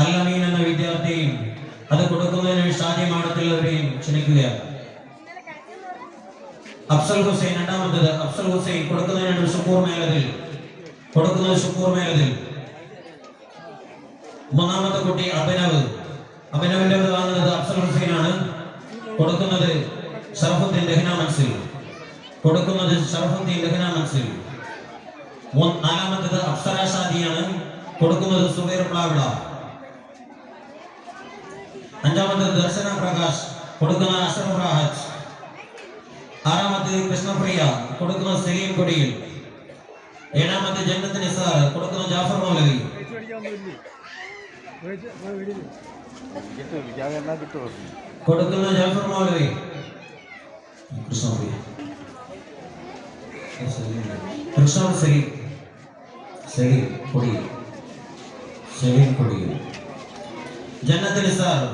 അല്ലമീൻ എന്ന വിദ്യാർത്ഥിയും അത് കൊടുക്കുന്നതിന് ഷാജി ക്ഷണിക്കുകയാണ്. അഫ്സൽ ഹുസൈൻ രണ്ടാമത്തത്. അഫ്സൽ ഹുസൈൻ കൊടുക്കുന്നതിന് ഷുക്കൂർ മേലതിൽ കൊടുക്കുന്നത് ഷുക്കൂർ മേലതിൽ മൂന്നാമത്തെ കുട്ടി അഭിനവ്. അഭിനവിന്റെ വാങ്ങുന്നത് അഫ്സൽ ഹുസൈനാണ് കൊടുക്കുന്നത് ഷറഫുദ്ദീൻ ദഹ്ന മൻസിൽ. കൊടുക്കുന്നത് ഷറഫുദ്ദീൻ ദഹ്ന മൂന്ന് നാലാമത്തത് അഫ്സര ഷാദിയാണ് കൊടുക്കുന്നത് സുബൈർ പ്ലാവിള. அஞ்சாவது தர்சன பிரகாஷ் கொடுக்கணும் அசரம் ராஜ் ஆறாவது கிருஷ்ணபிரியா கொடுக்கணும் செலீம் கொடியில் ஏழாவது ஜன்னத் நிசார் கொடுக்கணும் ஜாஃபர் மௌலவி. கொடுக்கணும் ஜாஃபர் மௌலவி. கிருஷ்ணபிரியா கிருஷ்ணன் செலீம் செலீம் கொடியில். செலீம் கொடியில். ஜன்னத் சார்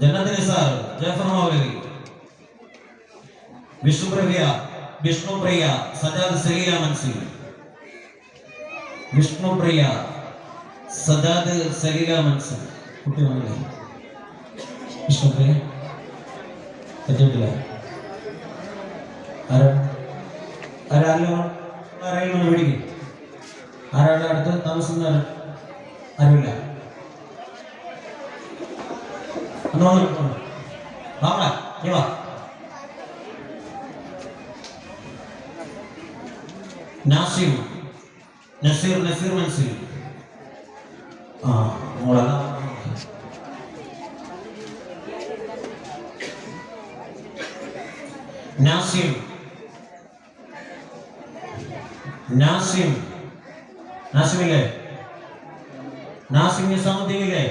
ജന്നത്ത് നിസാർ അത് മൗലവി വിഷ്ണു നിസാർ വിഷ്ണു പ്രിയ സജാദ് സലീല മൻസിൽ വിഷ്ണുപ്രിയ സജാദ് സലീല മൻസിൽ കുട്ടി വന്നില്ലേ? ആരാ? ആരാരല്ലോ ആരെങ്കിലും വിളിക്കും ആരാളുടെ അടുത്ത് താമസം ആരുമില്ല. എന്നാ വന്നോ. വാ മോളെ, നീ വാ നാസിം നസീർ നസീർ മൻസിൽ ആ മോളെ Nazim Nazim നാസിമില്ലേ Nazim നിസാമുദ്ദീനില്ലേ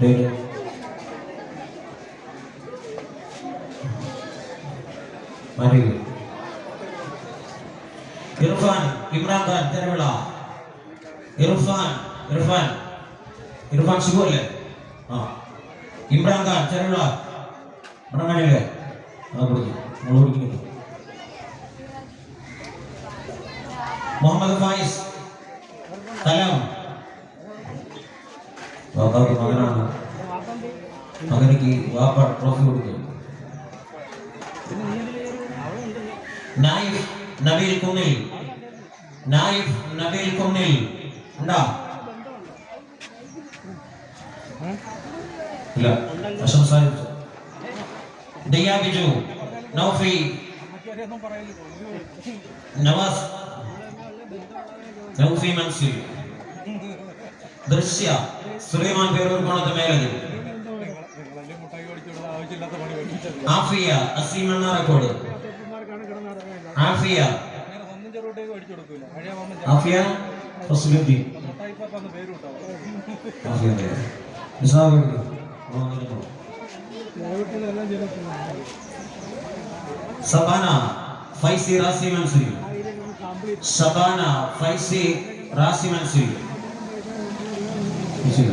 dan mari. Irfan Imran Khan terima Irfan Irfan. Irfan siapa ya? boleh. ah Imran Khan terima mana mana le mana pergi mana pergi Muhammad Faiz. Salam. Bapak ke mana? മകനിക്ക് വാപ്പ ട്രോഫി കൊടുക്കും നായിഫ് നബീൽ കുന്നിൽ. നായിഫ് നബീൽ കുന്നിൽ. ഉണ്ടാ? ഇല്ല. പ്രശംസ ദിയ ബിജു നൗഫി നവാസ് നൗഫി മൻസിൽ. ദൃശ്യ സുലൈമാൻ പേരൂർ കോണത്ത് മേലതി ആഫിയ അസീം റെക്കോർഡ് ആഫിയ. ആഫിയ ഫസ്ലുദ്ദീൻ. ആഫിയ നിസാബ് സബാന ഫൈസി റാസി മൻസിൽ സബാന ഫൈസി റാസി മൻസിൽ ഇല്ല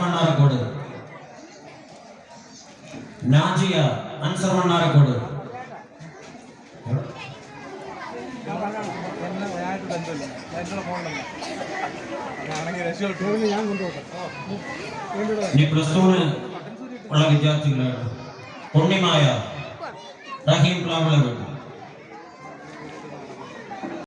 മണ്ണാറക്കോട് നാജിയ അൻസർ മണ്ണാറക്കോട് എന്നെ ഞാനായിട്ട് ബന്ധമില്ല എൻ്റെ ഫോണിലല്ല ഞാനാണെങ്കിൽ രക്ഷപ്പെട്ടു ഞാൻ കൊണ്ടുപോട്ടെ ഇനി പ്ലസ് ടുവിന് ഉള്ള വിദ്യാർത്ഥികളാണ് ഉണ്ണിമായ റഹീം പ്ലാവിള വീട്